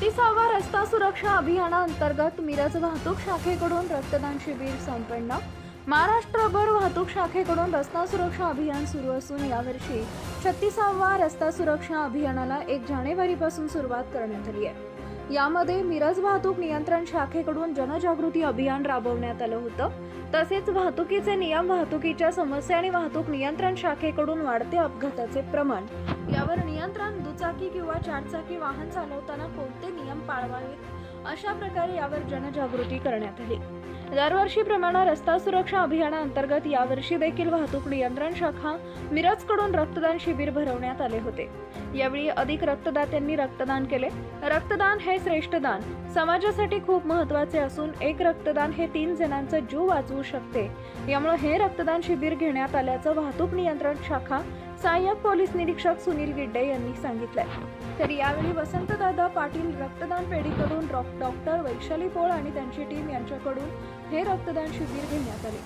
सुरक्षा अभियानाअंतर्गत मिरज वाहतूक शाखेकडून रक्तदान शिबिर संपन्न. महाराष्ट्रभर वाहतूक शाखेकडून रस्ता सुरक्षा अभियान सुरू असून यावर्षी छत्तीसावा रस्ता सुरक्षा अभियानाला एक जानेवारीपासून सुरुवात करण्यात आली आहे. यामध्ये मिरज वाहतूक नियंत्रण शाखेकडून जनजागृती अभियान राबवण्यात आलं होतं. तसेच वाहतुकीचे नियम वाहतुकीच्या समस्या आणि वाहतूक नियंत्रण शाखेकडून वाढते अपघाताचे प्रमाण यावर नियंत्रण दुचाकी किंवा चारचाकी वाहन चालवताना कोणते नियम पाळवावेत? अशा प्रकारे यावर जनजागृती करण्यात आली. दरवर्षीप्रमाणे रस्ता सुरक्षा अभियानाअंतर्गत यावर्षी देखील वाहतूक नियंत्रण शाखा मिरजकडून रक्तदान शिबिर भरवण्यात आले होते. यावेळी अधिक रक्तदात्यांनी रक्तदान केले. रक्तदान हे श्रेष्ठ दान. समाजासाठी खूप महत्त्वाचे असून एक रक्तदान हे तीन जणांचा जीव वाचवू शकते. यामुळे हे रक्तदान शिबिर घेण्यात आल्याचं वाहतूक नियंत्रण शाखा सहाय्यक पोलीस निरीक्षक सुनील गिड्डे यांनी सांगितलंय. तर यावेळी वसंतदादा पाटील रक्तदान पेढीकडून डॉक्टर वैशाली पोळ आणि त्यांची टीम यांच्याकडून हे रक्तदान शिबिर घेण्यात आले.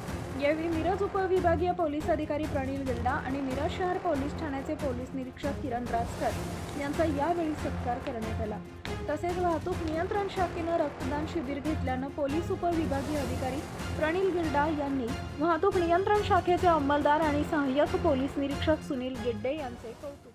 यावेळी मिरज उपविभागीय पोलीस अधिकारी प्रणील गिल्डा आणि मिरज शहर पोलीस ठाण्याचे पोलीस निरीक्षक किरण राजकर यांचा यावेळी सत्कार करण्यात आला. तसेच वाहतूक नियंत्रण शाखेनं रक्तदान शिबिर घेतल्यानं पोलीस उपविभागीय अधिकारी प्रणील गिल्डा यांनी वाहतूक नियंत्रण शाखेचे अंमलदार आणि सहाय्यक पोलीस निरीक्षक सुनील गिड्डे यांचे कौतुक